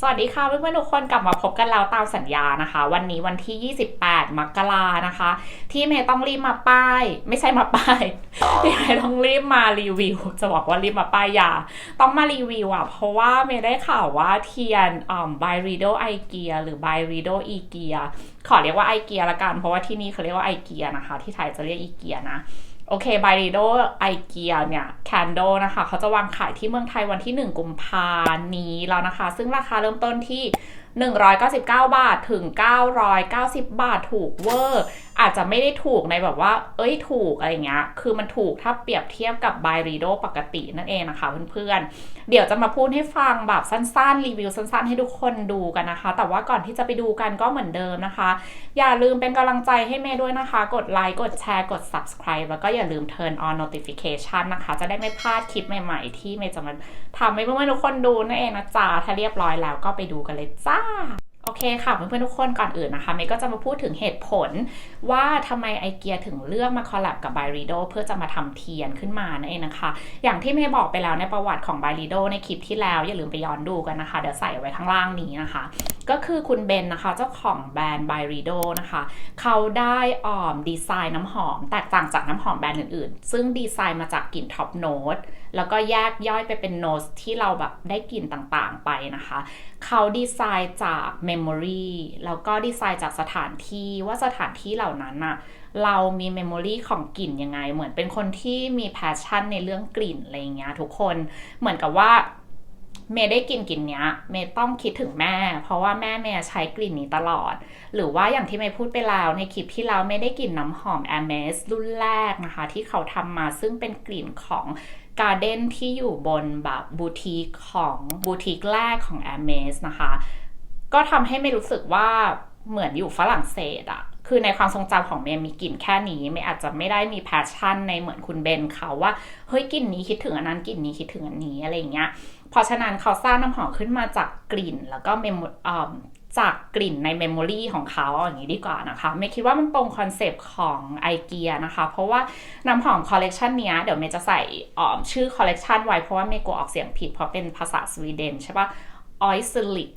สวัสดีค่ะเพื่อนๆทุกคนกลับมาพบกันแล้วตามสัญญานะคะ วันนี้วันที่ 28 มกรานะคะ ที่เมย์ต้องรีบมาป้าย ไม่ใช่มาป้ายที่เมย์ต้องรีบมารีวิว จะบอกว่ารีบมาป้ายยา ต้องมารีวิวอะเพราะว่าเมย์ได้ข่าวว่าเทียนอ่าบายรีโดไอเกียหรือบายรีโดอีเกียขอเรียกว่าไอเกียละกันเพราะว่าที่นี่เขาเรียกว่าไอเกียนะคะ ที่ไทยจะเรียกอีเกียนะ โอเคบายริโดไอเกียเนี่ยแคนโดนะคะ เขาจะวางขายที่เมืองไทยวันที่ 1 กุมภานี้แล้วนะคะ ซึ่งราคาเริ่มต้นที่ 199 บาทถึง 990 บาทถูกเวอร์ อาจจะไม่ได้ถูกในแบบว่า เอ้ยถูกอะไรเงี้ย คือมันถูกถ้าเปรียบเทียบกับบายรีโดปกตินั่นเองนะคะเพื่อนๆ เดี๋ยวจะมาพูดให้ฟังแบบสั้นๆ รีวิวสั้นๆ ให้ทุกคนดูกันนะคะ แต่ว่าก่อนที่จะไปดูกันก็เหมือนเดิมนะคะ อย่าลืมเป็นกำลังใจให้เมย์ด้วยนะคะ กดไลค์ กดแชร์ กด subscribe แล้วก็อย่าลืม turn on notification นะคะ จะได้ไม่พลาดคลิปใหม่ๆ ที่เมย์จะมาทำให้เพื่อนๆทุกคนดูนั่นเองนะจ๊ะ ถ้าเรียบร้อยแล้วก็ไปดูกันเลยจ้า โอเคค่ะเพื่อนๆทุกคนก่อนอื่นนะคะเมย์ก็จะมาพูดถึงเหตุผล ว่าทำไมไอเกียถึงเลือกมาคอลแลบกับไบรีโดเพื่อจะมาทำเทียนขึ้นมานั่นเองนะคะ อย่างที่เมย์บอกไปแล้วในประวัติของไบรีโดในคลิปที่แล้ว อย่าลืมไปย้อนดูกันนะคะ เดี๋ยวใส่ไว้ข้างล่างนี้นะคะ ก็คือคุณเบนนะคะ เจ้าของแบรนด์ b บรีโดนะคะ เขาได้ออมดีไซน์น้ำหอม แตกต่างจากน้ำหอมแบรนด์อื่นๆ ซึ่งดีไซน์มาจากกลิ่นท็อปโน้ตแล้วก็แยกย่อยไปเป็นโน้ตที่เราแบบได้กลิ่นต่างๆไปนะคะ เขาดีไซน์จากเมมโมรีแล้วก็ดีไซน์จากสถานที่ว่าสถานที่เหล่านั้นอะเรามีเมมโมรีของกลิ่นยังไง เหมือนเป็นคนที่มีแพชชั่นในเรื่องกลิ่นอะไรเงี้ยทุกคนเหมือนกับว่า เมย์ได้กลิ่นกลิ่นเนี้ย เมย์ต้องคิดถึงแม่ เพราะว่าแม่เมย์ใช้กลิ่นนี้ตลอด หรือว่าอย่างที่เมย์พูดไปแล้วในคลิปที่เราไม่ได้กลิ่นน้ำหอม a อ m e s รุ่นแรกนะคะ ที่เขาทำมาซึ่งเป็นกลิ่นของการ์เด้นที่อยู่บนแบบบูติกของบูติกแรกของ a อ m e s นะคะ ก็ทำให้เมย์รู้สึกว่าเหมือนอยู่ฝรั่งเศสอะคือในความทรงจำของเมย์มีกลิ่นแค่นี้เมย์อาจจะไม่ได้มีแพชชั่นในเหมือนคุณเบนเขาว่าเฮ้ยกลิ่นนี้คิดถึงอันนั้นกลิ่นนี้คิดถึงอันนี้อะไรเงี้ย เพราะฉะนั้นเขาสร้างน้ำหอมขึ้นมาจากกลิ่น แล้วก็เมมจากกลิ่นในเมมโมรีของเขาอย่างนี้ดีกว่านะคะเมย์คิดว่ามันตรงคอนเซปต์ของไอเกียนะคะ เพราะว่าน้ำหอมคอลเลกชันนี้เดี๋ยวเมย์จะใส่ชื่อคอลเลกชันไว้เพราะว่าเมย์กลัวออกเสียงผิดเพราะเป็นภาษาสวีเดนใช่ปะออยซิลิก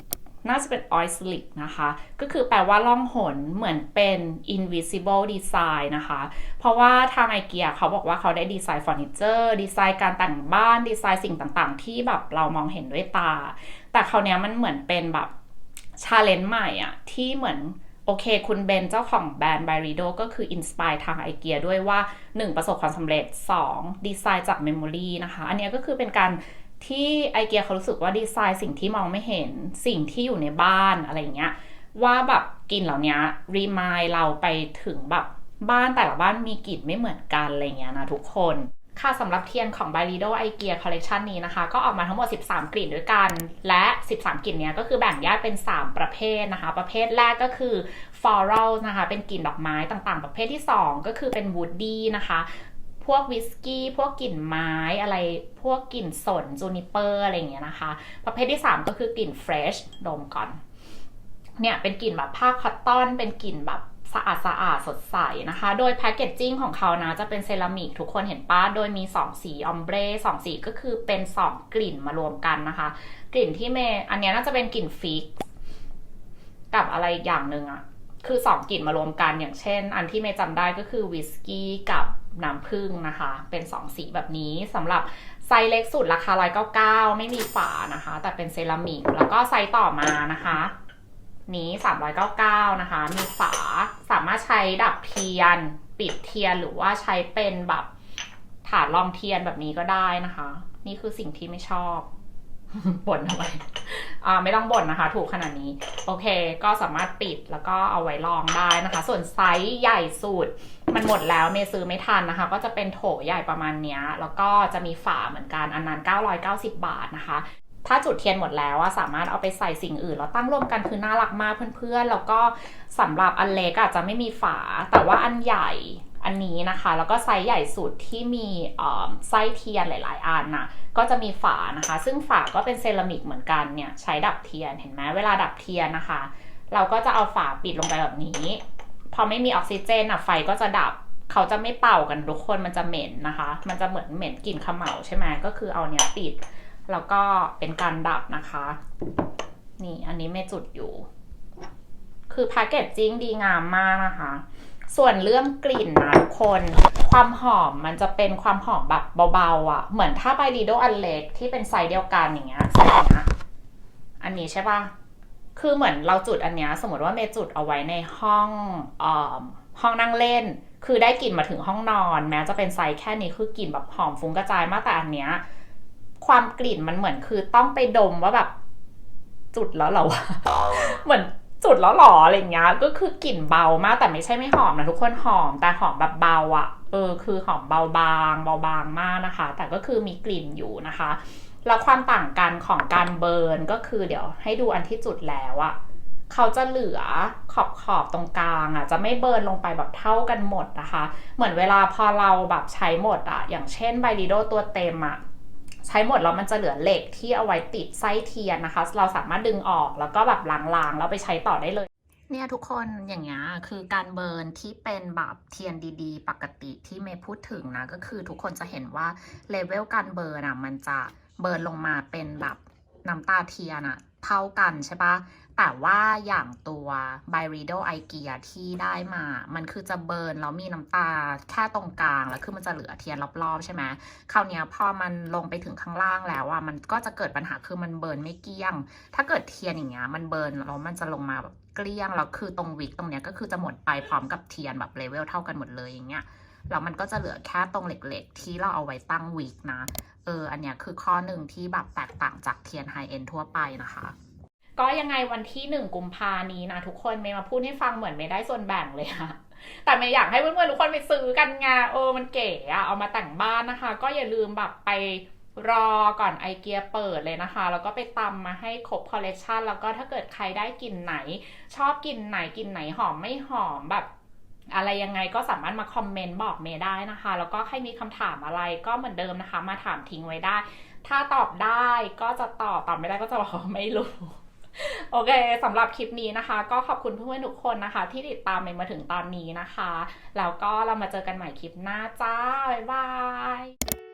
น่าจะเป็น o i s l i c นะคะ ก็คือแปลว่าล่องหนเหมือนเป็น invisible design นะคะ เพราะว่าทางไอเกียเขาบอกว่าเขาได้ดีไซน์เฟอร์นิเจอร์ดีไซน์การแต่งบ้านดีไซน์สิ่งต่างๆ ที่แบบเรามองเห็นด้วยตา แต่คราวนี้มันเหมือนเป็นแบบชาเลนจ์ใหม่อะที่เหมือนโอเค คุณเบนเจ้าของแบรนด์ b บริโดก็คืออินสปายทางไอเกียด้วยว่า 1 ประสบความสำเร็จ 2 ดีไซน์จากเมมโมรีนะคะ อันนี้ก็คือเป็นการ ที่ไอเกียเขารู้สึกว่าดีไซน์สิ่งที่มองไม่เห็นสิ่งที่อยู่ในบ้านอะไรเงี้ยว่าแบบกลิ่นเหล่านี้รีมายเราไปถึงแบบบ้านแต่ละบ้านมีกลิ่นไม่เหมือนกันอะไรเงี้ยนะทุกคน ค่ะสำหรับเทียนของ b บ r i d o i g e a Collection นี้นะคะ ก็ออกมาทั้งหมด 13 กลิ่นด้วยกัน และ 13 กลิ่นเนี้ยก็คือแบ่งแยกเป็น 3 ประเภทนะคะ ประเภทแรกก็คือ floral นะคะ เป็นกลิ่นดอกไม้ต่างๆ ประเภทที่ 2 ก็คือเป็น woody นะคะ พวกวิสกี้ พวกกลิ่นไม้อะไรพวกกลิ่นสนจูนิเปอร์อะไรอย่างเงี้ยนะคะ ประเภทที่ 3 ก็คือกลิ่นเฟรชดมก่อน เนี่ยเป็นกลิ่นแบบผ้าคอตตอน เป็นกลิ่นแบบสะอาดสะอาดสดใสนะคะ โดยแพคเกจจิ้งของเขานะจะเป็นเซรามิกทุกคนเห็นป้าโดยมี 2 สีออมเบรสองสีก็คือเป็น 2 กลิ่นมารวมกันนะคะ กลิ่นที่เมอันนี้น่าจะเป็นกลิ่นฟิกกับอะไรอย่างหนึ่งอะคือ 2 กลิ่นมารวมกันอย่างเช่น อันที่เมย์จำได้ก็คือวิสกี้กับ น้ำผึ้งนะคะ เป็น 2 สีแบบนี้สำหรับไซส์เล็กสุดราคา 199 ไม่มีฝานะคะ แต่เป็นเซรามิก แล้วก็ไซส์ต่อมานะคะ นี้ 399 นะคะ มีฝาสามารถใช้ดับเทียน ปิดเทียนหรือว่าใช้เป็นแบบถาดรองเทียนแบบนี้ก็ได้นะคะ นี่คือสิ่งที่ไม่ชอบบ่นทำไมอ่าไม่ต้องบ่นนะคะ ถูกขนาดนี้ โอเค ก็สามารถปิดแล้วก็เอาไว้ลองได้นะคะ ส่วนไซส์ใหญ่สุด มันหมดแล้วเมซื้อไม่ทันนะคะ ก็จะเป็นโถใหญ่ประมาณนี้แล้วก็จะมีฝาเหมือนกันอันนั้น 990 บาทนะคะถ้าจุดเทียนหมดแล้วสามารถเอาไปใส่สิ่งอื่น แล้วตั้งรวมกันคือน่ารักมากเพื่อนๆ แล้วก็สำหรับอันเล็กอาจจะไม่มีฝา แต่ว่าอันใหญ่อันนี้นะคะ แล้วก็ไซส์ใหญ่สุดที่มีไส้เทียนหลายๆอันนะก็จะมีฝานะคะ ซึ่งฝาก็เป็นเซรามิกเหมือนกันเนี่ยใช้ดับเทียนเห็นไหมเวลาดับเทียนนะคะ เราก็จะเอาฝาปิดลงไปแบบนี้ พอไม่มีออกซิเจนอะไฟก็จะดับ เขาจะไม่เป่ากันทุกคนมันจะเหม็นนะคะ มันจะเหมือนเหม็นกลิ่นขมเหลาใช่ไหมก็คือเอาเนี้ยปิด แล้วก็เป็นการดับนะคะ นี่อันนี้ไม่จุดอยู่ คือแพคเกจจิ้งดีงามมากนะคะ ส่วนเรื่องกลิ่นนะทุกคนความหอมมันจะเป็นความหอมแบบเบาๆอะ่ะ เหมือนถ้าไบรีโดอันเล็กที่เป็นไซส์เดียวกันอย่างเงี้ยอันนี้ใช่ปะ คือเหมือนเราจุดอันเนี้ยสมมติว่าเมย์จุดเอาไว้ในห้องออห้องนั่งเล่น คือได้กลิ่นมาถึงห้องนอน แม้จะเป็นไซส์แค่นี้คือกลิ่นแบบหอมฟุ้งกระจายมากแต่อันเนี้ยความกลิ่นมันเหมือนคือต้องไปดมว่าแบบ จุดแล้วเหรอวะเหมือนจุดแล้วหรออะไรเงี้ย ก็คือกลิ่นเบามากแต่ไม่ใช่ไม่หอมนะทุกคนหอมแต่หอมแบบเบาอะ เออคือหอมเบาบางเบาบางมากนะคะ แต่ก็คือมีกลิ่นอยู่นะคะ แล้วความต่างกันของการเบิร์นก็คือเดี๋ยวให้ดูอันที่จุดแล้วอะเขาจะเหลือขอบขอบตรงกลางอะจะไม่เบิร์นลงไปแบบเท่ากันหมดนะคะ เหมือนเวลาพอเราแบบใช้หมดอะอย่างเช่นไบริโดตัวเต็มอะใช้หมดแล้วมันจะเหลือเหล็กที่เอาไว้ติดไส้เทียนนะคะ เราสามารถดึงออกแล้วก็แบบล้างๆแล้วไปใช้ต่อได้เลย เนี่ยทุกคนอย่างเงี้ยคือการเบิร์นที่เป็นแบบเทียนดีๆ ปกติที่เมย์พูดถึงนะ ก็คือทุกคนจะเห็นว่าเลเวลการเบิร์นอะมันจะเบิร์นลงมาเป็นแบบน้ำตาเทียนอะ เท่ากันใช่ปะ แต่ว่าอย่างตัว b i r i d o i g e a ที่ได้มา มันคือจะเบิร์นแล้วมีน้ำตาแค่ตรงกลาง แล้วคือมันจะเหลือเทียนรอบๆ ใช่ไหมคราวนี้พอมันลงไปถึงข้างล่างแล้วอะมันก็จะเกิดปัญหาคือมันเบิร์นไม่เกลี้ยง ถ้าเกิดเทียนอย่างเงี้ยมันเบิร์นแล้วมันจะลงมาแบบเกลี้ยงแล้วคือตรงวิกตรงเนี้ยก็คือจะหมดไปพร้อมกับเทียนแบบเลเวลเท่ากันหมดเลยอย่างเงี้ยแล้วมันก็จะเหลือแค่ตรงเหล็กๆ ที่เราเอาไว้ตั้งวิกนะ เออ อันเนี้ยคือข้อหนึ่งที่แบบแตกต่างจากเทียนไฮเอ็นทั่วไปนะคะ ก็ยังไงวันที่หนึ่งกุมภานี้นะทุกคนเมย์มาพูดให้ฟังเหมือนไม่ได้ส่วนแบ่งเลยค่ะแต่เมย์อยากให้เพื่อนๆทุกคนไปซื้อกันไงเออมันเก๋อะเอามาแต่งบ้านนะคะ ก็อย่าลืมแบบไปรอก่อนไอเกียเปิดเลยนะคะ แล้วก็ไปตำมาให้ครบคอลเลกชันแล้วก็ถ้าเกิดใครได้กลิ่นไหน ชอบกลิ่นไหนกลิ่นไหนหอมไม่หอมแบบ อะไรยังไงก็สามารถมาคอมเมนต์บอกเมย์ได้นะคะ แล้วก็ใครมีคำถามอะไรก็เหมือนเดิมนะคะ มาถามทิ้งไว้ได้ ถ้าตอบได้ก็จะตอบตอบไม่ได้ก็จะบอกไม่รู้ โอเคสำหรับคลิปนี้นะคะ ก็ขอบคุณเพื่อนๆทุกคนนะคะ ที่ติดตามเมย์มาถึงตอนนี้นะคะ แล้วก็เรามาเจอกันใหม่คลิปหน้าจ้า บ๊ายบาย